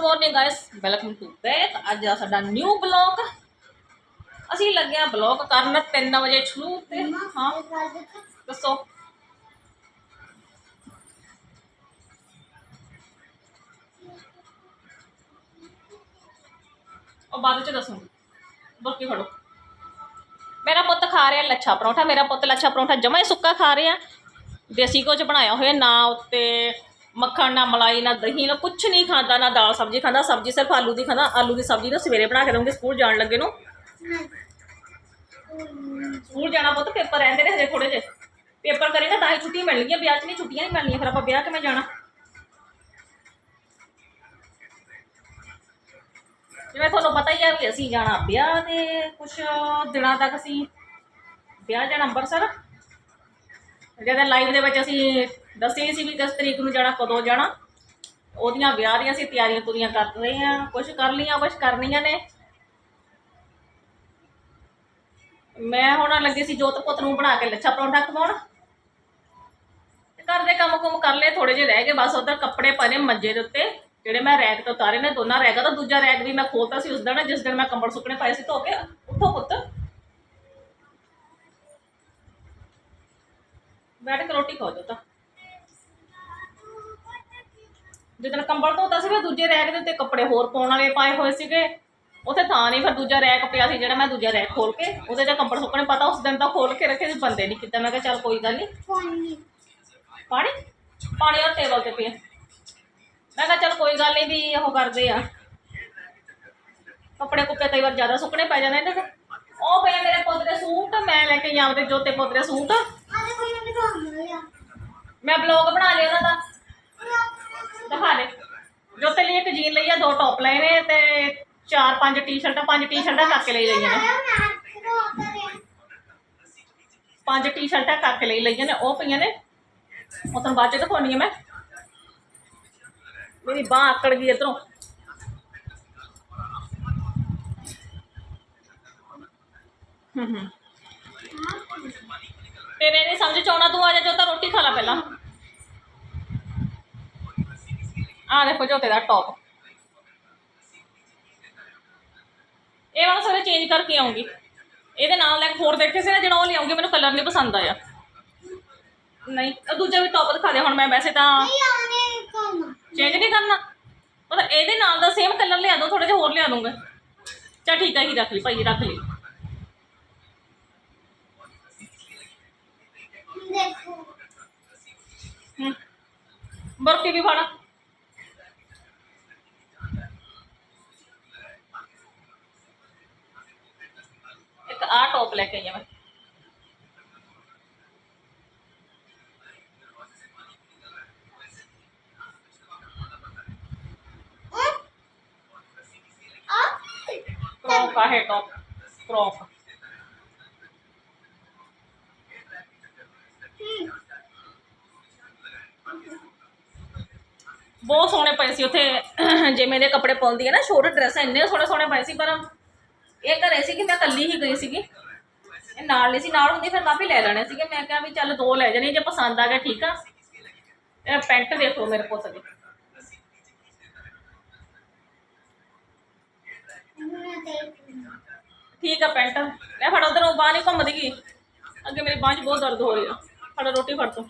Good morning guys welcome to back ਅੱਜ ਆ ਸਾਡਾ ਨਿਊ ਬਲੌਗ ਅਸੀਂ ਲੱਗੇ ਆ ਬਲੌਗ ਕਰਨ 3 ਵਜੇ ਸ਼ੁਰੂ ਤੇ ਹਾਂ। ਦੱਸੋ। ਉਹ ਬਾਅਦ ਚ ਦੱਸੂਗੀ। ਬੁਰਕੀ ਫੜੋ। ਮੇਰਾ ਪੁੱਤ ਖਾ ਰਿਹਾ ਲੱਛਾ ਪਰੌਂਠਾ। ਮੇਰਾ ਪੁੱਤ ਲੱਛਾ ਪਰੌਂਠਾ ਜਮਾ ਹੀ ਸੁੱਕਾ ਖਾ ਰਿਹਾ। ਦੇਸੀ ਕੁਝ ਬਣਾਇਆ ਹੋਇਆ ਨਾ ਉੱਤੇ ਮੱਖਣ ਨਾ ਮਲਾਈ ਨਾ ਦਹੀਂ ਨਾ ਕੁਝ ਨਹੀਂ ਖਾਂਦਾ, ਨਾ ਦਾਲ ਸਬਜ਼ੀ ਖਾਂਦਾ, ਸਬਜ਼ੀ ਸਿਰਫ ਆਲੂ ਦੀ ਖਾਂਦਾ, ਆਲੂ ਦੀ ਸਬਜ਼ੀ ਨਾ ਸਵੇਰੇ ਬਣਾ ਕੇ ਦਊਂਗੀ, ਸਕੂਲ ਜਾਣ ਲੱਗੇ ਨੂੰ। ਸਕੂਲ ਜਾਣਾ ਪੁੱਤ, ਪੇਪਰ ਰਹਿੰਦੇ ਨੇ ਹਜੇ ਥੋੜੇ ਜਿਹੇ। ਪੇਪਰ ਕਰੇਗਾ ਤਾਂ ਹੀ ਛੁੱਟੀਆਂ ਮਿਲਣਗੀਆਂ ਵਿਆਹ 'ਚ ਨਹੀਂ ਛੁੱਟੀਆਂ ਨਹੀਂ ਮਿਲਣੀਆਂ, ਫਿਰ ਆਪਾਂ ਵਿਆਹ ਕਿਵੇਂ ਜਾਣਾ? ਜਿਵੇਂ ਤੁਹਾਨੂੰ ਪਤਾ ਹੀ ਆ ਵੀ ਅਸੀਂ ਜਾਣਾ ਵਿਆਹ ਤੇ ਕੁਝ ਦਿਨਾਂ ਤੱਕ ਅਸੀਂ, ਵਿਆਹ ਜਾਣਾ ਅੰਮ੍ਰਿਤਸਰ ਜਿਹਦੇ ਲਾਈਵ ਦੇ ਵਿੱਚ ਅਸੀਂ ਦੱਸਿਆ ਸੀ ਵੀ ਕਿਸ ਤਰੀਕ ਨੂੰ ਜਾਣਾ, ਕਦੋਂ ਜਾਣਾ। ਉਹਦੀਆਂ ਵਿਆਹ ਦੀਆਂ ਅਸੀਂ ਤਿਆਰੀਆਂ ਤੁਰੀਆਂ ਕਰ ਰਹੇ ਹਾਂ ਕੁਝ ਕਰ ਲਈਆਂ ਕੁਝ ਕਰਨੀਆਂ ਨੇ। ਮੈਂ ਹੁਣ ਲੱਗੀ ਸੀ ਜੋਤ ਪੁੱਤ ਨੂੰ ਬਣਾ ਕੇ ਲੱਛਾ ਪਰੌਂਠਾ ਖਵਾਉਣ। ਤੇ ਘਰ ਦੇ ਕੰਮ ਕੁਮ ਕਰ ਲਏ ਥੋੜੇ ਜਿਹੇ ਰਹਿ ਗਏ, ਬਸ ਉਧਰ ਕੱਪੜੇ ਪਏ ਨੇ ਮੰਜੇ ਦੇ ਉੱਤੇ, ਜਿਹੜੇ ਮੈਂ ਰੈਕ ਤੋਂ ਉਤਾਰੇ ਨੇ, ਦੋਨਾਂ ਰੈਕਾਂ ਦਾ, ਦੂਜਾ ਰੈਕ ਵੀ ਮੈਂ ਖੋਲਤਾ ਸੀ, ਉਸ ਦਿਨ, ਜਿਸ ਦਿਨ ਮੈਂ ਕੰਬਲ ਸੁੱਕਣੇ ਪਾਏ ਸੀ ਧੋ ਕੇ, ਉੱਠੋ ਪੁੱਤ। ਜਦੋਂ ਕੰਬਲ ਧੋਤਾ ਸੀ ਫਿਰ ਦੂਜੇ ਰੈਕ ਦੇ ਉੱਤੇ ਕੱਪੜੇ ਹੋਰ ਪਾਉਣ ਵਾਲੇ ਪਾਏ ਹੋਏ ਸੀਗੇ। ਉੱਥੇ ਥਾਂ ਨਹੀਂ ਫਿਰ ਦੂਜਾ ਰੈਕ ਪਿਆ ਸੀ ਜਿਹੜਾ ਮੈਂ ਦੂਜਾ ਰੈਕ ਖੋਲ ਕੇ ਉਹਦੇ 'ਚ ਕੱਪੜੇ ਸੁੱਕਣੇ ਪਤਾ ਉਸ ਦਿਨ ਤਾਂ ਖੋਲ ਕੇ ਰੱਖੇ ਸੀ ਬੰਦੇ ਨਹੀਂ ਕੀਤਾ। ਮੈਂ ਕਿਹਾ ਚੱਲ ਕੋਈ ਗੱਲ ਨਹੀਂ ਪਾਣੀ। ਪਾਣੀ? ਉਹ ਟੇਬਲ ਤੇ ਪਿਆ। ਮੈਂ ਕਿਹਾ ਚੱਲ ਕੋਈ ਗੱਲ ਨਹੀਂ ਵੀ ਉਹ ਕਰਦੇ ਆ। ਕੱਪੜੇ ਕੁੱਪੇ ਕਈ ਵਾਰ ਜ਼ਿਆਦਾ ਸੁੱਕਣੇ ਪੈ ਜਾਂਦੇ ਨੇ ਉਹ ਪਏ ਮੇਰੇ ਪੁੱਤ ਦੇ ਸੂਟ ਮੈਂ ਲੈ ਕੇ ਆਉਂਦੇ ਜੋਤੇ ਪੁੱਤ ਦੇ ਸੂਟ ਮੈਂ ਬਲੌਗ ਬਣਾ ਲਿਆ ਉਹਨਾਂ ਦਾ। ਦਿਖਾ ਦੇ। ਜੋਤੇ ਲਈ ਇੱਕ ਜੀਨ ਲਈ ਆ, ਦੋ ਟੌਪ ਲਏ ਨੇ ਤੇ ਚਾਰ, ਪੰਜ ਟੀ-ਸ਼ਰਟਾਂ ਪੰਜ ਟੀ-ਸ਼ਰਟਾਂ ਕਾਕੇ ਲਈ ਲਈਆਂ ਨੇ। ਪੰਜ ਟੀ-ਸ਼ਰਟਾਂ ਕੱਕ ਲਈ ਲਈਆਂ ਨੇ, ਉਹ ਪਈਆਂ ਨੇ। ਉਹ ਤੁਹਾਨੂੰ ਬਾਅਦ ਚ ਦਿਖਾਉਣੀ ਆ ਮੈਂ। ਮੇਰੀ ਬਾਹ ਆਕੜ ਗਈ ਇਧਰੋਂ। ਹੂੰ ਹੂੰ। ਤੇਰੇ ਨਹੀਂ ਸਮਝ ਚ ਆਉਣਾ, ਤੂੰ ਆ ਜਾ ਜੋ ਤਾਂ ਰੋਟੀ ਖਾ ਲੈ ਪਹਿਲਾਂ। ਆ ਦੇਖੋ ਜੋਤੇ ਦਾ ਟੌਪ ਇਹ ਵਾਲਾ ਸਾਰੇ ਚੇਂਜ ਕਰਕੇ ਆਉਂਗੀ ਇਹਦੇ ਨਾਲ ਲੈ ਹੋਰ ਦੇਖੇ ਸੀ ਨਾ ਜਿਹੜਾ ਉਹ ਲਿਆਉਂਗੀ ਮੈਨੂੰ ਕਲਰ ਨਹੀਂ ਪਸੰਦ ਆਇਆ ਨਹੀਂ ਉਹ ਦੂਜਾ ਵੀ ਟੌਪ ਦਿਖਾ ਦੇ ਹੁਣ ਮੈਂ ਵੈਸੇ ਤਾਂ ਚੇਂਜ ਨਹੀਂ ਕਰਨਾ ਮਤਲਬ ਇਹਦੇ ਨਾਲ ਦਾ ਸੇਮ ਕਲਰ ਲਿਆ ਦੋ ਥੋੜੇ ਜਿਹਾ ਹੋਰ ਲਿਆ ਦੂੰਗਾ ਚਾ ਠੀਕ ਹੈ ਹੀ ਰੱਖ ਲਈ ਭਾਈ ਰੱਖ ਲਈ ਹੂੰ ਬਰਫੀ ਵੀ ਫੜਾ ਇੱਕ ਆ ਟੌਪ ਲੈ ਕੇ ਆਈ ਆ ਮੈਂ क्रोप का है टॉप क्रोप ਬਹੁਤ ਸੋਹਣੇ ਪਏ ਸੀ ਉੱਥੇ ਜਿਵੇਂ ਦੇ ਕੱਪੜੇ ਪਾਉਂਦੀ ਹੈ ਨਾ ਸ਼ੋਰਟ ਡਰੈਸ ਇੰਨੇ ਸੋਹਣੇ ਸੋਹਣੇ ਪਏ ਸੀ ਪਰ ਇਹ ਘਰੇ ਸੀ ਕਿ ਮੈਂ ਇਕੱਲੀ ਹੀ ਗਈ ਸੀਗੀ। ਇਹ ਨਾਲ ਨਹੀਂ ਸੀ, ਨਾਲ ਹੁੰਦੀ, ਫਿਰ ਕਾਫੀ ਲੈ ਲੈਣੇ ਸੀਗੇ। ਮੈਂ ਕਿਹਾ ਵੀ ਚੱਲ ਦੋ ਲੈ ਜਾਣੇ, ਜੇ ਪਸੰਦ ਆ ਗਿਆ, ਠੀਕ ਆ। ਇਹ ਪੈਂਟ ਦੇਖੋ ਮੇਰੇ ਪੁੱਤ ਦੀ ਠੀਕ ਆ ਪੈਂਟ। ਲੈ ਫੜ ਉਧਰੋਂ ਬਾਹਰ ਨਹੀਂ ਘੁੰਮਦੀ ਗਈ। ਅੱਗੇ ਮੇਰੀ ਬਾਂਹ 'ਚ ਬਹੁਤ ਦਰਦ ਹੋ ਰਹੀ ਆ। ਫੜ ਰੋਟੀ ਫੜ ਤੂੰ।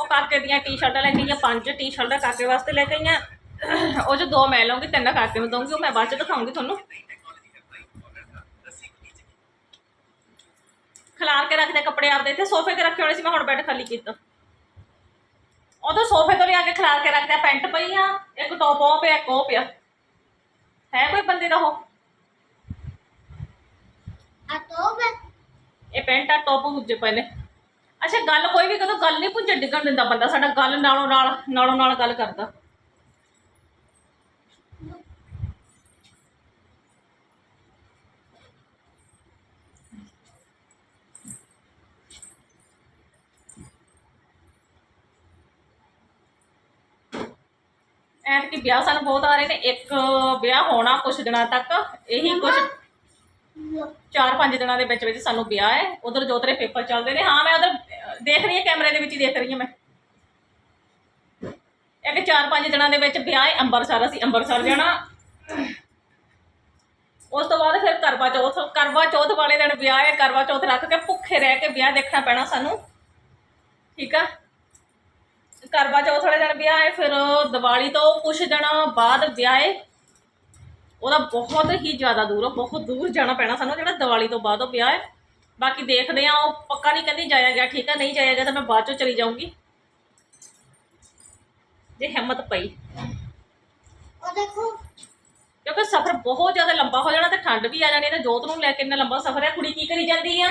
ਉਹ ਕਾਕੇ ਦੀਆਂ ਟੀ-ਸ਼ਰਟਾਂ ਲੈ ਕੇ ਆਈਆਂ ਪੰਜ ਟੀ-ਸ਼ਰਟਾਂ ਕਾਕੇ ਵਾਸਤੇ ਲੈ ਕੇ ਆਈਆਂ। ਉਹ 'ਚ ਦੋ ਮੈਂ ਲਵਾਂਗੀ ਤਿੰਨ ਕਾਕੇ ਨੂੰ ਦਊਂਗੀ ਉਹ ਮੈਂ ਬਾਅਦ 'ਚ ਦਿਖਾਉਂਗੀ ਤੁਹਾਨੂੰ। ਖਿਲਾਰ ਕੇ ਰੱਖਦੇ ਕੱਪੜੇ ਆਪਦੇ ਇੱਥੇ ਸੋਫੇ ਤੇ ਰੱਖੇ ਹੋਣੇ ਸੀ ਮੈਂ ਹੁਣ ਬੈੱਡ ਖਾਲੀ ਕੀਤਾ। ਉਹਦਾ ਸੋਫੇ ਤੋਂ ਲਿਆ ਕੇ ਖਿਲਾਰ ਕੇ ਰੱਖਦਾ ਪੈਂਟ ਪਈ ਆ ਇੱਕ ਟੌਪ ਉਹ ਪਿਆ ਇੱਕ ਉਹ ਪਿਆ। ਹੈ ਕੋਈ ਬੰਦੇ ਦਾ ਉਹ? ਇਹ ਪੈਂਟ ਆ ਟੌਪ ਦੂਜੇ ਪਏ ਨੇ। ਅੱਛਾ ਗੱਲ ਕੋਈ ਵੀ ਕਦੋਂ ਗੱਲ ਨਹੀਂ ਪੁੱਜੇ ਡਿੱਗਣ ਦਿੰਦਾ ਬੰਦਾ ਸਾਡਾ ਗੱਲ ਨਾਲੋਂ ਨਾਲ ਨਾਲੋਂ ਨਾਲ ਗੱਲ ਕਰਦਾ। ਐਤਕੀ ਵਿਆਹ ਸਾਨੂੰ ਬਹੁਤ ਆ ਰਹੇ ਨੇ। ਇੱਕ ਵਿਆਹ ਹੋਣਾ ਕੁਝ ਦਿਨਾਂ ਤੱਕ। ਇਹੀ ਕੁਝ ਚਾਰ ਪੰਜ ਦਿਨਾਂ ਦੇ ਵਿੱਚ ਵਿੱਚ ਸਾਨੂੰ ਵਿਆਹ ਹੈ। ਉਧਰ ਜੋਤਰੇ ਪੇਪਰ ਚੱਲਦੇ ਨੇ। ਹਾਂ ਮੈਂ ਉਧਰ ਦੇਖ ਰਹੀ ਹਾਂ ਕੈਮਰੇ ਦੇ ਵਿੱਚ ਹੀ ਦੇਖ ਰਹੀ ਹਾਂ ਮੈਂ। ਇੱਕ ਚਾਰ ਪੰਜ ਦਿਨਾਂ ਦੇ ਵਿੱਚ ਵਿਆਹ ਹੈ ਅੰਮ੍ਰਿਤਸਰ ਅਸੀਂ ਅੰਮ੍ਰਿਤਸਰ ਜਾਣਾ। ਉਸ ਤੋਂ ਬਾਅਦ ਫਿਰ ਕਰਵਾ ਚੌਥ ਕਰਵਾ ਚੌਥ ਵਾਲੇ ਦਿਨ ਵਿਆਹ ਹੈ ਕਰਵਾ ਚੌਥ ਰੱਖ ਕੇ ਭੁੱਖੇ ਰਹਿ ਕੇ ਵਿਆਹ ਦੇਖਣਾ ਪੈਣਾ ਸਾਨੂੰ। ਠੀਕ ਆ? ਕਰਵਾ ਚੌਥ ਵਾਲੇ ਦਿਨ ਵਿਆਹ ਹੈ ਫਿਰ ਦੀਵਾਲੀ ਤੋਂ ਕੁਛ ਦਿਨਾਂ ਬਾਅਦ ਵਿਆਹ ਹੈ ਉਹਦਾ ਬਹੁਤ ਹੀ ਜ਼ਿਆਦਾ ਦੂਰ ਆ, ਬਹੁਤ ਦੂਰ ਜਾਣਾ ਪੈਣਾ ਸਾਨੂੰ, ਜਿਹੜਾ ਦੀਵਾਲੀ ਤੋਂ ਬਾਅਦ ਉਹ ਵਿਆਹ ਹੈ ਬਾਕੀ ਦੇਖਦੇ ਆ, ਉਹ ਪੱਕਾ ਨਹੀਂ ਕਹਿੰਦੀ ਜਾਇਆ ਗਿਆ, ਠੀਕ ਆ, ਨਹੀਂ ਜਾਇਆ ਗਿਆ ਤਾਂ ਮੈਂ ਬਾਅਦ ਚੋਂ ਚਲੀ ਜਾਊਂਗੀ। ਜੇ ਹਿੰਮਤ ਪਈ। ਉਹ ਦੇਖੋ। ਕਿਉਂਕਿ ਸਫ਼ਰ ਬਹੁਤ ਜ਼ਿਆਦਾ ਲੰਬਾ ਹੋ ਜਾਣਾ ਤੇ ਠੰਡ ਵੀ ਆ ਜਾਣੀ ਤੇ ਜੋਤ ਨੂੰ ਲੈ ਕੇ ਇੰਨਾ ਲੰਬਾ ਸਫ਼ਰ ਹੈ ਕੁੜੀ ਕੀ ਕਰੀ ਜਾਂਦੀ ਆ?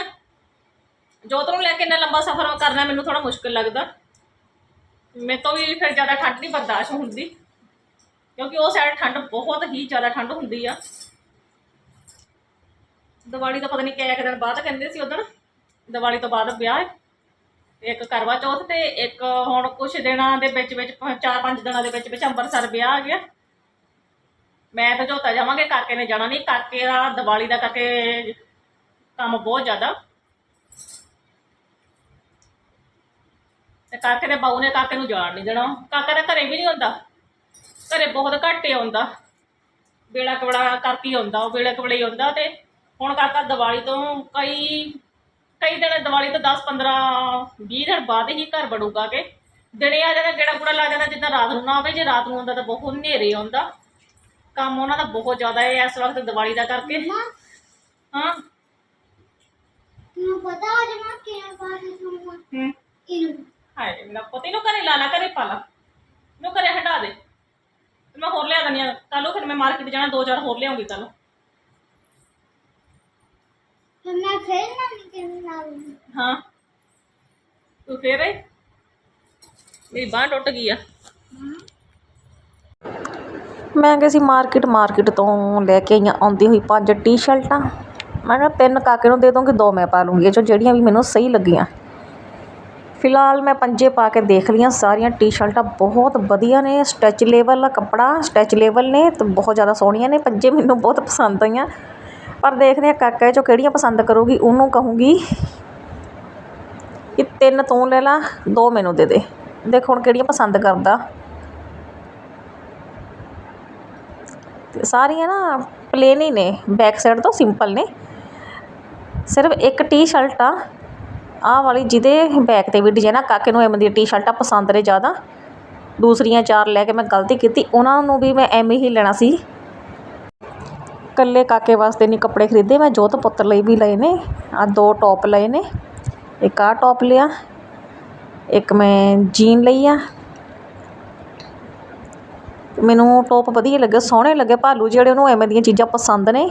ਜੋਤ ਨੂੰ ਲੈ ਕੇ ਇੰਨਾ ਲੰਬਾ ਸਫ਼ਰ ਕਰਨਾ ਮੈਨੂੰ ਥੋੜਾ ਮੁਸ਼ਕਿਲ ਲੱਗਦਾ। ਮੇਰੇ ਤੋਂ ਵੀ ਫਿਰ ਜ਼ਿਆਦਾ ਠੰਡ ਨਹੀਂ ਬਰਦਾਸ਼ਤ ਹੁੰਦੀ। ਕਿਉਂਕਿ ਉਹ ਸਾਈਡ ਠੰਡ ਬਹੁਤ ਹੀ ਜ਼ਿਆਦਾ ਠੰਡ ਹੁੰਦੀ ਆ। ਦੀਵਾਲੀ ਤੋਂ ਪਤਾ ਨਹੀਂ ਕਿੰਨੇ ਕੁ ਦਿਨ ਬਾਅਦ ਕਹਿੰਦੇ ਸੀ ਉਦੋਂ। ਦੀਵਾਲੀ ਤੋਂ ਬਾਅਦ ਵਿਆਹ ਹੈ ਇੱਕ ਕਰਵਾ ਚੌਥ ਤੇ ਇੱਕ ਹੁਣ ਕੁਛ ਦਿਨਾਂ ਦੇ ਵਿੱਚ ਵਿੱਚ ਚਾਰ ਪੰਜ ਦਿਨਾਂ ਦੇ ਵਿੱਚ ਵਿੱਚ ਅੰਮ੍ਰਿਤਸਰ ਵਿਆਹ ਆ ਗਿਆ। ਮੈਂ ਤਾਂ ਝੋਤਾ ਜਾਵਾਂਗੇ, ਕਾਕੇ ਨੇ ਜਾਣਾ ਨਹੀਂ। ਕਾਕੇ ਦਾ ਦੀਵਾਲੀ ਦਾ ਕਰਕੇ ਕੰਮ ਬਹੁਤ ਜ਼ਿਆਦਾ। ਤੇ ਕਾਕੇ ਦੇ ਬਾਊ ਨੇ ਕਾਕੇ ਨੂੰ ਜਾਣ ਨਹੀਂ ਦੇਣਾ। ਕਾਕਾ ਤਾਂ ਘਰੇ ਵੀ ਨਹੀਂ ਹੁੰਦਾ। ਘਰੇ ਬਹੁਤ ਘੱਟ ਹੀ ਆਉਂਦਾ। ਵੇਲਾ ਕਵੜਾ ਕਰਕੇ ਹੀ ਆਉਂਦਾ, ਉਹ ਵੇਲਾ ਕਵੜਾ ਹੀ ਆਉਂਦਾ ਤੇ ਹੁਣ ਕਾਕਾ ਦੀਵਾਲੀ ਤੋਂ ਕਈ ਕਈ ਦਿਨ ਦੀਵਾਲੀ ਤੋਂ 10 15 20 ਦਿਨ ਬਾਅਦ ਹੀ ਘਰ ਵੜੂਗਾ ਕਿ। ਦਿਨੇ ਆ ਜਾਂਦਾ ਗੇੜਾ ਗੁੜਾ ਲਾ ਜਾਂਦਾ ਜਿੱਦਾਂ ਰਾਤ ਨੂੰ ਨਾ ਆਵੇ ਜੇ ਰਾਤ ਨੂੰ ਆਉਂਦਾ ਤਾਂ ਬਹੁਤ ਹਨੇਰੇ ਆਉਂਦਾ। ਕੰਮ ਉਹਨਾਂ ਦਾ ਬਹੁਤ ਜ਼ਿਆਦਾ ਹੈ ਇਸ ਵਕਤ ਦੀਵਾਲੀ ਦਾ ਕਰਕੇ। ਹਾਂ। ਤੁਹਾਨੂੰ ਪਤਾ ਅੱਜ ਮੈਂ ਕਿਹੜਾ ਪਾ ਕੇ ਖਾਊਂਗਾ ਹੂੰ। ਇਹਨੂੰ। ਹਾਏ ਮੇਰਾ ਪਤੀ ਨੂੰ ਘਰੇ ਲਾ ਲਾ ਘਰੇ ਪਾ ਲਾ। ਨੂੰ ਘਰੇ ਹਟਾ ਦੇ। ਮੈਂ ਹੋਰ ਲਿਆ ਦਨੀ ਆ ਕੱਲ ਫਿਰ ਮੈਂ ਮਾਰਕੀਟ ਜਾਣਾ ਦੋ ਚਾਰ ਹੋਰ ਲਿਆਉਂਗੀ ਕੱਲ ਫਿਰ ਮੈਂ ਫੇਰ ਨਾਨੀ ਕੇ ਨਾਲ ਹਾਂ ਤੂੰ ਫੇਰ ਆਈ ਮੇਰੀ ਬਾਂਹ ਟੁੱਟ ਗਈ ਆ ਮੈਂ ਗਈ ਸੀ ਮਾਰਕੀਟ ਮਾਰਕੀਟ ਤੋਂ ਲੈ ਕੇ ਆਈਆਂ ਆਉਂਦੀ ਹੋਈ ਪੰਜ ਟੀ-ਸ਼ਰਟਾਂ ਮੈਂ ਕਿਹਾ ਤਿੰਨ ਕਾਕੇ ਨੂੰ ਦੇ ਦੂੰਗੀ ਦੋ ਮੈਂ ਪਾ ਲੂੰਗੀ ਇਹ 'ਚੋਂ ਜਿਹੜੀਆਂ ਵੀ ਮੈਨੂੰ ਸਹੀ ਲੱਗੀਆਂ ਫਿਲਹਾਲ ਮੈਂ ਪੰਜੇ ਪਾ ਕੇ ਦੇਖ ਲਈਆਂ ਸਾਰੀਆਂ ਟੀ-ਸ਼ਰਟਾਂ ਬਹੁਤ ਵਧੀਆ ਨੇ ਸਟੈਚ ਲੈਵਲ ਦਾ ਕੱਪੜਾ ਸਟੈਚ ਲੈਵਲ ਨੇ ਤੇ ਬਹੁਤ ਜ਼ਿਆਦਾ ਸੋਹਣੀਆਂ ਨੇ ਪੰਜੇ ਮੈਨੂੰ ਬਹੁਤ ਪਸੰਦ ਆਈਆਂ ਪਰ ਦੇਖਦੇ ਆ ਕਾਕਾ 'ਚੋਂ ਕਿਹੜੀਆਂ ਪਸੰਦ ਕਰੂਗੀ, ਉਹਨੂੰ ਕਹੂੰਗੀ ਕਿ ਤਿੰਨ ਤੂੰ ਲੈ ਲਾ, ਦੋ ਮੈਨੂੰ ਦੇ ਦੇ। ਦੇਖ ਹੁਣ ਕਿਹੜੀਆਂ ਪਸੰਦ ਕਰਦਾ। ਸਾਰੀਆਂ ਨਾ ਪਲੇਨ ਹੀ ਨੇ ਬੈਕ ਸਾਈਡ ਤੋਂ ਸਿੰਪਲ ਨੇ। ਸਿਰਫ ਇੱਕ ਟੀ-ਸ਼ਰਟ ਆ, ਆਹ ਵਾਲੀ ਜਿਹਦੇ ਬੈਕ ਤੇ ਵੀ ਡਿਜ਼ਾਈਨ ਆ। ਕਾਕੇ ਨੂੰ ਐਵੇਂ ਦੀਆਂ ਟੀ-ਸ਼ਰਟਾਂ ਪਸੰਦ ਨੇ ਜ਼ਿਆਦਾ। ਦੂਸਰੀਆਂ ਚਾਰ ਲੈ ਕੇ ਮੈਂ ਗਲਤੀ ਕੀਤੀ, ਉਹਨਾਂ ਨੂੰ ਵੀ ਮੈਂ ਐਵੇਂ ਹੀ ਲੈਣਾ ਸੀ। ਇਕੱਲੇ ਕਾਕੇ ਵਾਸਤੇ ਨਹੀਂ ਕੱਪੜੇ ਖਰੀਦੇ, ਮੈਂ ਜੋਤ ਪੁੱਤਰ ਲਈ ਵੀ ਲਏ ਨੇ। ਆ ਦੋ ਟੌਪ ਲਏ ਨੇ। ਇੱਕ ਆਹ ਟੌਪ ਲਿਆ, ਇੱਕ ਮੈਂ ਜੀਨ ਲਈ ਆ। ਮੈਨੂੰ ਟੌਪ ਵਧੀਆ ਲੱਗੇ, ਸੋਹਣੇ ਲੱਗੇ। ਭਾਲੂ ਜਿਹੜੇ ਉਹਨੂੰ ਐਵੇਂ ਦੀਆਂ ਚੀਜ਼ਾਂ ਪਸੰਦ ਨੇ।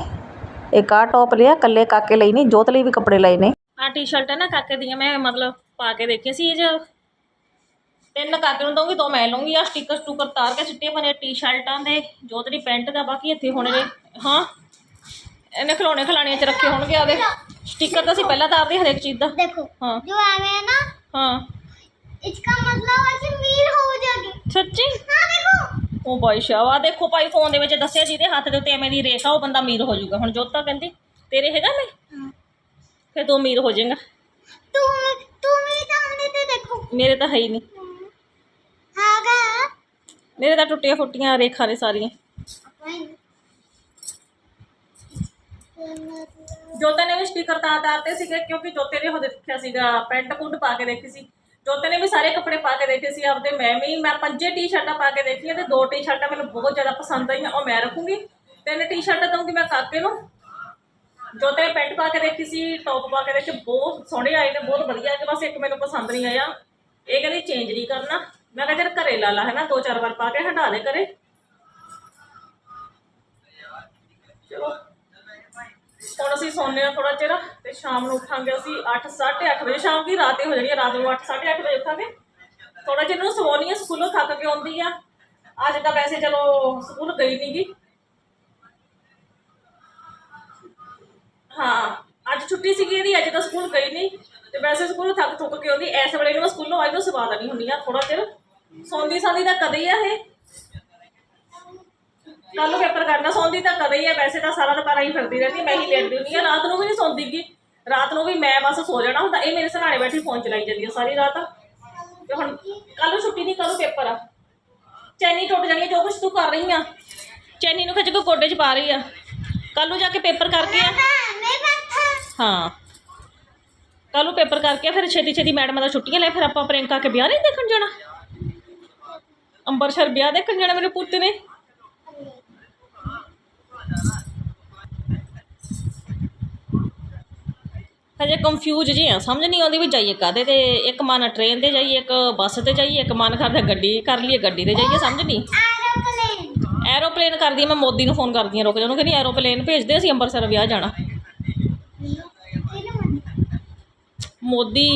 ਇੱਕ ਆਹ ਟੌਪ ਲਿਆ, ਇਕੱਲੇ ਕਾਕੇ ਲਈ ਨਹੀਂ, ਜੋਤ ਲਈ ਵੀ ਕੱਪੜੇ ਲਏ ਨੇ। ਆ ਟੀ-ਸ਼ਰਟ ਹੈ ਨਾ ਕਾਕੇ ਦੀਆਂ, ਮੈਂ ਮਤਲਬ ਪਾ ਕੇ ਦੇਖੀ ਸੀ ਇਹ ਜ ਤਿੰਨ ਕਾਕੇ ਨੂੰ ਦਊਂਗੀ ਦੋ ਮੈਂ ਲਊਂਗੀ ਆ ਸਟicker ਸਟੂਕਰ ਤਾਰ ਕੇ ਸਿੱਟੇ ਬਣੇ ਟੀ-ਸ਼ਰਟਾਂ ਦੇ ਜੋਤ ਦੀ ਪੈਂਟ ਦਾ ਬਾਕੀ ਇੱਥੇ ਹੋਣੇ ਨੇ ਹਾਂ ਇਹਨੇ ਖਿਲੌਣੇ ਖਿਲਾਣੀਆਂ ਚ ਰੱਖੇ ਹੋਣਗੇ ਆਦੇ ਸਟicker ਤਾਂ ਅਸੀਂ ਪਹਿਲਾਂ ਤਾਰਦੇ ਹਰੇਕ ਚੀਜ਼ ਦਾ देखो हाँ जो एवे है ना ਹਾਂ इसका मतलब है कि मीर हो जाएगी ਸੱਚੀ हाँ देखो ਉਹ ਬਾਈ ਸ਼ਾਹ ਆ ਦੇਖੋ ਭਾਈ ਫੋਨ ਦੇ ਵਿੱਚ ਦੱਸਿਆ ਜਿਹਦੇ ਹੱਥ ਦੇ ਉੱਤੇ ਐਵੇਂ ਦੀ ਰੇਖਾ ਉਹ ਬੰਦਾ ਅਮੀਰ ਹੋ ਜਾਊਗਾ ਹੁਣ ਜੋਤਾ ਕਹਿੰਦੀ ਤੇਰੇ ਹੈਗਾ ਮੈਂ हाँ। ਫਿਰ ਤੂੰ ਅਮੀਰ ਹੋ ਜਾਏਗਾ तुम तुम ही सामने से देखो ਮੇਰੇ ਤਾਂ ਹੈ ਹੀ ਨਹੀਂ हाँ गा ਮੇਰੇ ਤਾਂ ਟੁੱਟੀਆਂ ਫੁੱਟੀਆਂ ਰੇਖਾ ਨੇ ਸਾਰੀਆਂ। ਜੋਤੇ ਨੇ ਵੀ ਸਟicker ਤਾਂ ਤਾਰਤੇ ਸੀਗੇ ਕਿਉਂਕਿ ਜੋਤੇ ਨੇ ਉਹ ਦੇਖਿਆ ਸੀਗਾ, ਪੈਂਟ ਕੁੰਡ ਪਾ ਕੇ ਦੇਖੀ ਸੀ। ਜੋਤੇ ਨੇ ਵੀ ਸਾਰੇ ਕੱਪੜੇ ਪਾ ਕੇ ਦੇਖੇ ਸੀ ਆਪਦੇ। ਮੈਂ ਵੀ, ਮੈਂ ਪੰਜੇ ਟੀ-ਸ਼ਰਟਾਂ ਪਾ ਕੇ ਦੇਖੀਆਂ ਤੇ ਦੋ ਟੀ-ਸ਼ਰਟਾਂ ਮੈਨੂੰ ਬਹੁਤ ਜ਼ਿਆਦਾ ਪਸੰਦ ਆਈਆਂ, ਉਹ ਮੈਂ ਰੱਖੂੰਗੀ। ਤਿੰਨ ਟੀ-ਸ਼ਰਟਾਂ ਦਊਂਗੀ ਮੈਂ ਕਾਕੇ ਨੂੰ। ਜੋਤੇ ਨੇ ਪੈਂਟ ਪਾ ਕੇ ਦੇਖੀ ਸੀ, ਟੌਪ ਪਾ ਕੇ ਦੇਖੀ, ਬਹੁਤ ਸੋਹਣੇ ਆਏ ਨੇ, ਬਹੁਤ ਵਧੀਆ, ਕਿ ਬਸ ਇੱਕ ਮੈਨੂੰ ਪਸੰਦ ਨਹੀਂ ਆਇਆ। ਇਹ ਕਹਿੰਦੀ ਚੇਂਜ ਨਹੀਂ ਕਰਨਾ। ਮੈਂ ਕਿਹਾ ਚੱਲ ਘਰੇ ਲਾ ਲਾ ਹੈ ਨਾ ਦੋ ਚਾਰ ਵਾਰ ਪਾ ਕੇ ਹਟਾ ਦੇ ਘਰੇ। ਚਲੋ। ਹੁਣ ਅਸੀਂ ਸੌਂਦੇ ਹਾਂ ਥੋੜਾ ਚਿਰ ਤੇ ਸ਼ਾਮ ਨੂੰ ਉੱਠਾਂਗੇ ਅਸੀਂ 8 8:30 ਵਜੇ। ਸ਼ਾਮ ਦੀ ਰਾਤ ਹੀ ਹੋ ਜਾਣੀ ਹੈ? ਰਾਤ ਨੂੰ 8 8:30 ਵਜੇ ਉੱਠਾਂਗੇ। ਥੋੜਾ ਜਿਹਾ ਨੂੰ ਸਵਾਉਣੀ ਹੈ ਸਕੂਲੋਂ ਥੱਕ ਕੇ ਆਉਂਦੀ ਆ। ਅੱਜ ਤਾਂ ਵੈਸੇ ਚਲੋ ਸਕੂਲ ਗਈ ਨੀ ਗੀ। ਹਾਂ, ਅੱਜ ਛੁੱਟੀ ਸੀਗੀ ਇਹਦੀ, ਅੱਜ ਤਾਂ ਸਕੂਲ ਗਈ ਨਹੀਂ ਤੇ ਵੈਸੇ ਸਕੂਲ ਥੱਕ ਥੁੱਕ ਕੇ ਆਉਂਦੀ ਐਸ ਵੇਲੇ ਨੂੰ ਸਕੂਲੋਂ ਆਈ ਨੂੰ ਸਵਾਦ ਨਹੀਂ ਹੁੰਦੀ ਆ ਥੋੜਾ ਚਿਰ। ਸੌਂਦੀ ਸੌਂਦੀ ਤਾਂ ਕਦੇ ਹੀ ਆ ਇਹ। ਕੱਲ ਨੂੰ ਪੇਪਰ ਕਰਨਾ ਸੌਂਦੀ ਤਾਂ ਕਦੇ ਹੀ ਆ। ਵੈਸੇ ਤਾਂ ਸਾਰਾ ਦੁਪਹਿਰਾ ਹੀ ਫਿਰਦੀ ਰਹਿੰਦੀ ਆ, ਮੈਂ ਹੀ ਲੇਟਦੀ ਹੁੰਦੀ ਆ। ਰਾਤ ਨੂੰ ਵੀ ਨਹੀਂ ਸੌਂਦੀ ਗੀ। ਰਾਤ ਨੂੰ ਵੀ ਮੈਂ ਬਸ ਸੋ ਜਾਣਾ ਹੁੰਦਾ। ਇਹ ਮੇਰੇ ਸਹਾਰੇ ਬੈਠੀ ਫੋਨ ਚਲਾਈ ਜਾਂਦੀ ਆ ਸਾਰੀ ਰਾਤ। ਤੇ ਹੁਣ ਕੱਲ ਨੂੰ ਛੁੱਟੀ ਨਹੀਂ ਕੱਲ ਨੂੰ ਪੇਪਰ ਆ। ਚੈਨੀ ਟੁੱਟ ਜਾਣੀ ਹੈ ਜੋ ਕੁਝ ਤੂੰ ਕਰ ਰਹੀ ਆ। ਚੈਨੀ ਨੂੰ ਖਿੱਚ ਕੇ ਗੋਡੇ 'ਚ ਪਾ ਰਹੀ ਆ। ਕੱਲ ਨੂੰ ਜਾ ਕੇ ਪੇਪਰ ਕਰਕੇ ਆ। ਹਾਂ। ਕੱਲ ਨੂੰ ਪੇਪਰ ਕਰਕੇ ਫਿਰ ਛੇਤੀ ਛੇਤੀ ਮੈਡਮਾਂ ਦਾ ਛੁੱਟੀਆਂ ਲੈ ਫਿਰ ਆਪਾਂ ਪ੍ਰਿੰਕਾ ਕੇ ਵਿਆਹ ਨਹੀਂ ਦੇਖਣ ਜਾਣਾ। ਅੰਬਰਸਰ ਵਿਆਹ ਦੇਖਣ ਜਾਣਾ ਮੇਰੇ ਪੁੱਤ ਨੇ? ਹਜੇ ਕੰਫਿਊਜ਼ ਜੀ ਆ ਸਮਝ ਨਹੀਂ ਆਉਂਦੀ ਵੀ ਜਾਈਏ ਕਾਦੇ ਤੇ? ਇੱਕ ਮਨ ਟ੍ਰੇਨ ਤੇ ਜਾਈਏ ਇੱਕ ਬੱਸ ਤੇ ਜਾਈਏ ਇੱਕ ਮਨ ਕਰਦਾ ਗੱਡੀ ਕਰ ਲਈਏ ਗੱਡੀ ਤੇ ਜਾਈਏ ਸਮਝ ਨਹੀਂ? ਐਰੋਪਲੇਨ ਐਰੋਪਲੇਨ ਕਰਦੀ ਮੈਂ ਮੋਦੀ ਨੂੰ ਫੋਨ ਕਰਦੀ ਆ ਰੁਕ ਜਾ ਉਹਨੂੰ ਕਹਿੰਦੀ ਐਰੋਪਲੇਨ ਭੇਜਦੇ ਅਸੀਂ ਅੰਮ੍ਰਿਤਸਰ ਵਿਆਹ ਜਾਣਾ। ਮੋਦੀ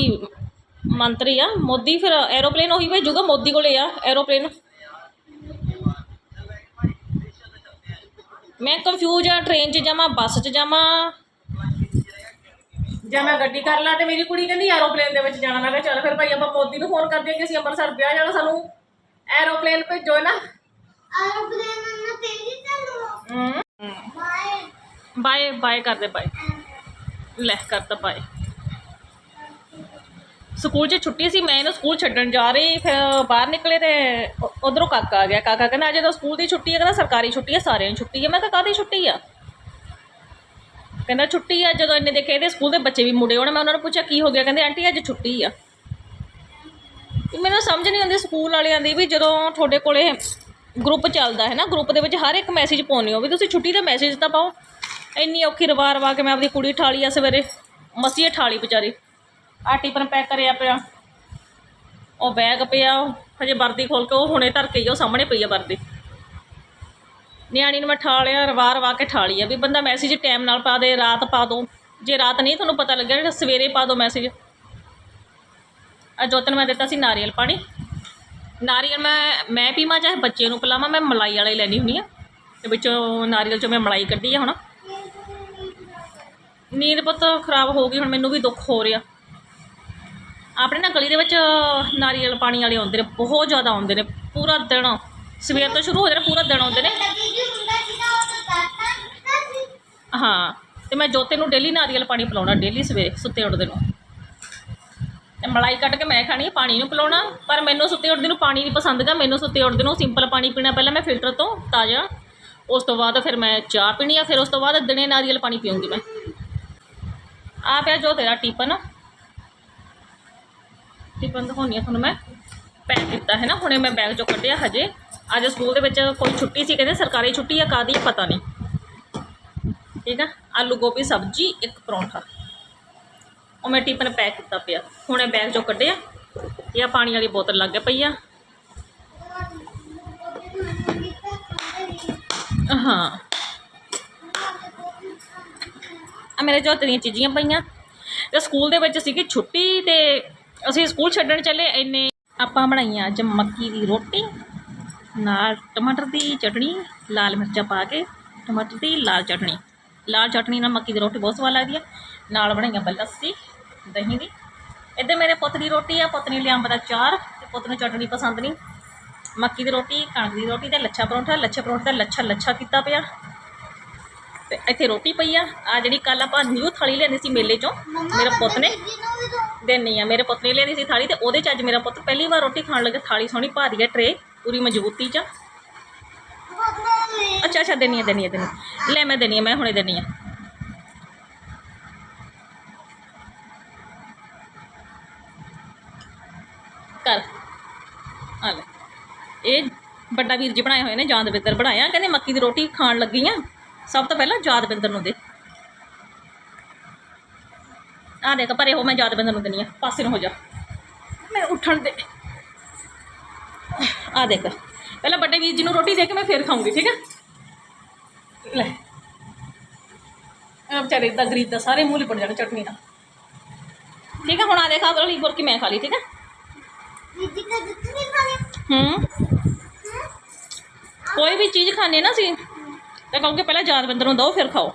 ਮੰਤਰੀ ਆ ਮੋਦੀ ਫਿਰ ਐਰੋਪਲੇਨ ਉਹੀ ਭੇਜੂਗਾ ਮੋਦੀ ਕੋਲੇ ਆ ਐਰੋਪਲੇਨ ਮੈਂ ਕੰਫਿਊਜ਼ ਆ ਟ੍ਰੇਨ 'ਚ ਜਾਵਾਂ ਬੱਸ 'ਚ ਜਾਵਾਂ ਜਾਂ ਮੈਂ ਗੱਡੀ ਕਰ ਲਾਂ ਤੇ ਮੇਰੀ ਕੁੜੀ ਕਹਿੰਦੀ ਐਰੋਪਲੇਨ ਦੇ ਵਿੱਚ ਜਾਣਾ ਮੈਂ ਕਿਹਾ ਚੱਲ ਫਿਰ ਭਾਈ ਆਪਾਂ ਮੋਦੀ ਨੂੰ ਫੋਨ ਕਰਦੇ ਹਾਂ ਕਿ ਅਸੀਂ ਅੰਮ੍ਰਿਤਸਰ ਵਿਆਹ ਜਾਣਾ ਸਾਨੂੰ ਐਰੋਪਲੇਨ ਭੇਜੋ ਨਾ ਐਰੋਪਲੇਨ ਨਾਲ ਤੇਜ਼ੀ ਚੱਲੋ ਹਮ। ਬਾਏ ਬਾਏ ਬਾਏ ਕਰਦੇ ਬਾਏ ਲੈ ਕਰਤਾ ਬਾਏ ਸਕੂਲ 'ਚ ਛੁੱਟੀ ਸੀ, ਮੈਂ ਇਹਨੂੰ ਸਕੂਲ ਛੱਡਣ ਜਾ ਰਹੀ, ਫਿਰ ਬਾਹਰ ਨਿਕਲੇ ਤੇ ਉਧਰੋਂ ਕਾਕਾ ਆ ਗਿਆ। ਕਾਕਾ ਕਹਿੰਦਾ, ਅੱਜ ਤਾਂ ਸਕੂਲ ਦੀ ਛੁੱਟੀ ਹੈ, ਕਹਿੰਦਾ, ਸਰਕਾਰੀ ਛੁੱਟੀ ਹੈ, ਸਾਰਿਆਂ ਦੀ ਛੁੱਟੀ ਹੈ। ਮੈਂ ਕਿਹਾ, ਕਾਹਦੀ ਛੁੱਟੀ ਆ? ਕਹਿੰਦਾ, ਛੁੱਟੀ ਆ, ਜਦੋਂ ਇਹਨੇ ਦੇਖਿਆ ਇਹਦੇ ਸਕੂਲ ਦੇ ਬੱਚੇ ਵੀ ਮੁੜੇ ਹੋਣ। ਮੈਂ ਉਹਨਾਂ ਨੂੰ ਪੁੱਛਿਆ, ਕੀ ਹੋ ਗਿਆ? ਕਹਿੰਦੇ, ਆਂਟੀ, ਅੱਜ ਛੁੱਟੀ ਆ। ਮੈਨੂੰ ਸਮਝ ਨਹੀਂ ਆਉਂਦੀ ਸਕੂਲ ਵਾਲਿਆਂ ਦੀ ਵੀ ਜਦੋਂ ਤੁਹਾਡੇ ਕੋਲੇ ਗਰੁੱਪ ਚੱਲਦਾ ਹੈ ਨਾ, ਗਰੁੱਪ ਦੇ ਵਿੱਚ ਹਰ ਇੱਕ ਮੈਸੇਜ ਪਾਉਂਦੇ ਹੋ ਵੀ ਤੁਸੀਂ ਛੁੱਟੀ ਦਾ ਮੈਸੇਜ ਤਾਂ ਪਾਓ। ਇੰਨੀ ਔਖੀ ਰਵਾ ਰਵਾ ਕੇ ਮੈਂ ਆਪਣੀ ਕੁੜੀ ਠਾਲੀ ਆ ਸਵੇਰੇ। ਮਸੀਹ ਠਾਲੀ ਵਿਚਾਰੀ। ਆ ਟਿਫਨ ਪੈਕ ਕਰਿਆ ਪਿਆ। ਉਹ ਬੈਗ ਪਿਆ ਹਜੇ ਵਰਦੀ ਖੋਲ ਕੇ ਉਹ ਹੁਣੇ ਧਰ ਕੇ ਹੀ ਉਹ ਸਾਹਮਣੇ ਪਈ ਆ ਵਰਦੀ। ਨਿਆਣੀ ਨੂੰ ਮੈਂ ਠਾਲਿਆ ਰਵਾ ਰਵਾ ਕੇ ਠਾਲੀ ਆ ਵੀ ਬੰਦਾ ਮੈਸੇਜ ਟਾਈਮ ਨਾਲ ਪਾ ਦੇ, ਰਾਤ ਪਾ ਦੋ। ਜੇ ਰਾਤ ਨਹੀਂ ਤੁਹਾਨੂੰ ਪਤਾ ਲੱਗਿਆ ਤਾਂ ਸਵੇਰੇ ਪਾ ਦੋ ਮੈਸੇਜ ਆ ਜੋਤਨ ਮੈਂ ਦਿੱਤਾ ਸੀ ਨਾਰੀਅਲ ਪਾਣੀ। ਨਾਰੀਅਲ ਮੈਂ ਮੈਂ ਪੀਵਾਂ ਚਾਹੇ ਬੱਚੇ ਨੂੰ ਪਿਲਾਵਾਂ, ਮੈਂ ਮਲਾਈ ਵਾਲਾ ਹੀ ਲੈਣੀ ਹੁੰਦੀ ਆ। ਤੇ ਵਿੱਚੋਂ ਨਾਰੀਅਲ ਚੋਂ ਮੈਂ ਮਲਾਈ ਕੱਢੀ ਆ ਹੁਣ। ਨੀਂਦ ਪੁੱਤ ਖਰਾਬ ਹੋ ਗਈ, ਹੁਣ ਮੈਨੂੰ ਵੀ ਦੁੱਖ ਹੋ ਰਿਹਾ। ਆਪਣੇ ਨਾ ਗਲੀ ਦੇ ਵਿੱਚ ਨਾਰੀਅਲ ਪਾਣੀ ਵਾਲੇ ਆਉਂਦੇ ਨੇ, ਬਹੁਤ ਜ਼ਿਆਦਾ ਆਉਂਦੇ ਨੇ, ਪੂਰਾ ਦਿਨ ਸਵੇਰ ਤੋਂ ਸ਼ੁਰੂ ਹੋ ਜਾਣਾ, ਪੂਰਾ ਦਿਨ ਆਉਂਦੇ ਨੇ। ਹਾਂ, ਤੇ ਮੈਂ ਜੋਤੇ ਨੂੰ ਡੇਲੀ ਨਾਰੀਅਲ ਪਾਣੀ ਪਿਲਾਉਣਾ ਡੇਲੀ ਸਵੇਰੇ ਸੁੱਤੇ ਉੱਠਦੇ ਨੂੰ। ਤੇ ਮਲਾਈ ਕੱਢ ਕੇ ਮੈਂ ਖਾਣੀ ਪਾਣੀ ਨੂੰ ਪਿਲਾਉਣਾ, ਪਰ ਮੈਨੂੰ ਸੁੱਤੇ ਉੱਠਦੇ ਨੂੰ ਪਾਣੀ ਨਹੀਂ ਪਸੰਦ ਗਾ, ਮੈਨੂੰ ਸੁੱਤੇ ਉੱਠਦੇ ਨੂੰ ਸਿੰਪਲ ਪਾਣੀ ਪੀਣਾ ਪਹਿਲਾਂ ਮੈਂ ਫਿਲਟਰ ਤੋਂ ਤਾਜ਼ਾ, ਉਸ ਤੋਂ ਬਾਅਦ ਫਿਰ ਮੈਂ ਚਾਹ ਪੀਣੀ ਆ, ਫਿਰ ਉਸ ਤੋਂ ਬਾਅਦ ਦਿਨੇ ਨਾਰੀਅਲ ਪਾਣੀ ਪੀਉਂਗੀ ਮੈਂ। ਆ ਪਿਆ ਜੋ ਤੇਰਾ ਟਿਫਨ ਟਿਫਨ ਦਿਖਾਉਂਦੀ ਆ। ਤੁਹਾਨੂੰ ਮੈਂ ਪੈਕ ਕੀਤਾ ਹੈ ਨਾ, ਹੁਣੇ ਮੈਂ ਬੈਗ ਚੋਂ ਕੱਢਿਆ ਹਜੇ। ਅੱਜ ਸਕੂਲ ਦੇ ਵਿੱਚ ਕੋਈ ਛੁੱਟੀ ਸੀ, ਕਹਿੰਦੇ ਸਰਕਾਰੀ ਛੁੱਟੀ ਆ ਕਾਦੀ ਪਤਾ ਨਹੀਂ। ਠੀਕ ਆ? ਆਲੂ ਗੋਭੀ, ਸਬਜੀ, ਇੱਕ ਪਰੌਂਠਾ। ਉਹ ਮੈਂ ਟਿਫਨ ਪੈਕ ਕੀਤਾ ਪਿਆ। ਹੁਣੇ ਬੈਗ ਚੋਂ ਕੱਢਿਆ। ਇਹ ਆ ਪਾਣੀ ਵਾਲੀ ਬੋਤਲ ਲੱਗ ਪਈ ਆ। ਹਾਂ। ਆ ਮੇਰੇ ਜੋ ਤੇਰੀਆਂ ਚੀਜ਼ੀਆਂ ਪਈਆਂ। ਤੇ ਸਕੂਲ ਦੇ ਵਿੱਚ ਸੀਗੀ ਛੁੱਟੀ ਤੇ ਅਸੀਂ ਸਕੂਲ ਛੱਡਣ ਚੱਲੇ, ਇੰਨੇ ਆਪਾਂ ਬਣਾਈਆਂ ਅੱਜ ਮੱਕੀ ਦੀ ਰੋਟੀ, ਨਾਲ ਟਮਾਟਰ ਦੀ ਚਟਣੀ, ਲਾਲ ਮਿਰਚਾਂ ਪਾ ਕੇ ਟਮਾਟਰ ਦੀ ਲਾਲ ਚਟਣੀ। ਲਾਲ ਚਟਣੀ ਨਾਲ ਮੱਕੀ ਦੀ ਰੋਟੀ ਬਹੁਤ ਸਵਾਦ ਲੱਗਦੀ ਆ। ਨਾਲ ਬਣਾਈਆਂ ਆਪਾਂ ਲੱਸੀ, ਦਹੀਂ ਦੀ ਇੱਧਰ ਮੇਰੇ ਪੁੱਤ ਦੀ ਰੋਟੀ ਆ, ਪੁੱਤ ਨੇ ਲਿਆ ਅੰਬ ਦਾ ਚਾਰ ਤੇ ਪੁੱਤ ਨੂੰ ਚਟਣੀ ਪਸੰਦ ਨਹੀਂ। ਮੱਕੀ ਦੀ ਰੋਟੀ, ਕਣਕ ਦੀ ਰੋਟੀ ਤੇ ਲੱਛਾ ਪਰੌਂਠਾ, ਲੱਛੇ ਪਰੌਂਠੇ ਦਾ ਲੱਛਾ ਲੱਛਾ ਕੀਤਾ ਪਿਆ। ਤੇ ਇੱਥੇ ਰੋਟੀ ਪਈ ਆ। ਆ ਜਿਹੜੀ ਕੱਲ ਆਪਾਂ ਨਿਊ ਥਾਲੀ ਲੈਣੀ ਸੀ ਮੇਲੇ ਚੋਂ, ਮੇਰਾ ਪੁੱਤ ਨੇ। ਜਿਹਨੂੰ ਵੀ ਦੇਣੀ ਆ, ਮੇਰੇ ਪੁੱਤ ਨੇ ਲਿਆਂਦੀ ਸੀ ਥਾਲੀ ਤੇ ਉਹਦੇ ਚ ਅੱਜ ਮੇਰਾ ਪੁੱਤ ਪਹਿਲੀ ਵਾਰ ਰੋਟੀ ਖਾਣ ਲੱਗਾ। ਥਾਲੀ ਸੋਹਣੀ ਭਾਰੀ ਆ ਟਰੇ ਪੂਰੀ ਮਜ਼ਬੂਤੀ ਚ। ਅੱਛਾ ਅੱਛਾ ਦੇਣੀ ਆ ਦੇਣੀ ਆ ਦੇਣੀ ਲੈ ਮੈਂ ਦੇਣੀ ਆ, ਮੈਂ ਹੁਣੇ ਦੇਣੀ ਆ। ਕਰ। ਆ ਲੈ। ਇਹ ਵੱਡਾ ਵੀਰ ਜੀ ਬਣਾਏ ਹੋਏ ਨੇ ਜਾਂਦਵਿੰਦਰ ਬਣਾਇਆ। ਕਹਿੰਦੇ ਮੱਕੀ ਦੀ ਰੋਟੀ ਖਾਣ ਲੱਗੀ ਆ। ਸਭ ਤੋਂ ਪਹਿਲਾਂ ਜਾਂਦਵਿੰਦਰ ਨੂੰ ਦੇ। ਆ ਦੇਖ ਪਰੇ ਹੋ ਮੈਂ ਜਾਂਦਵਿੰਦਰ ਨੂੰ ਦੇਣੀ ਆ ਪਾਸੇ ਨੂੰ ਹੋ ਜਾ। ਮੈਂ ਉੱਠਣ ਦੇ। ਆ ਦੇਖ ਪਹਿਲਾਂ ਵੱਡੇ ਵੀਰ ਜੀ ਨੂੰ ਰੋਟੀ ਦੇ ਕੇ ਮੈਂ ਫੇਰ ਖਾਊਂਗੀ ਠੀਕ ਹੈ ਲੈ। ਆ ਵਿਚਾਰੇ ਦਾ ਗਰੀਬ ਦਾ ਸਾਰੇ ਮੂੰਹ ਲਿਪੜ ਜਾਣੇ ਚਟਨੀ ਨਾਲ। ਠੀਕ ਹੈ ਹੁਣ ਆ ਦੇਖਾ ਅਗਲੀ ਬੁਰਕੀ ਮੈਂ ਖਾ ਲਈ ਠੀਕ ਹੈ ਦੀਦੀ ਕਾ ਦੁੱਧ ਵੀ ਖਾ ਲਿਆ ਹੂੰ। ਕੋਈ ਵੀ ਚੀਜ਼ ਖਾਣੇ ਨਾ ਸੀ ਤਾਂ ਕਹੋਗੇ ਪਹਿਲਾਂ ਯਾਦਵਿੰਦਰ ਨੂੰ ਦਿਓ ਫਿਰ ਖਾਓ।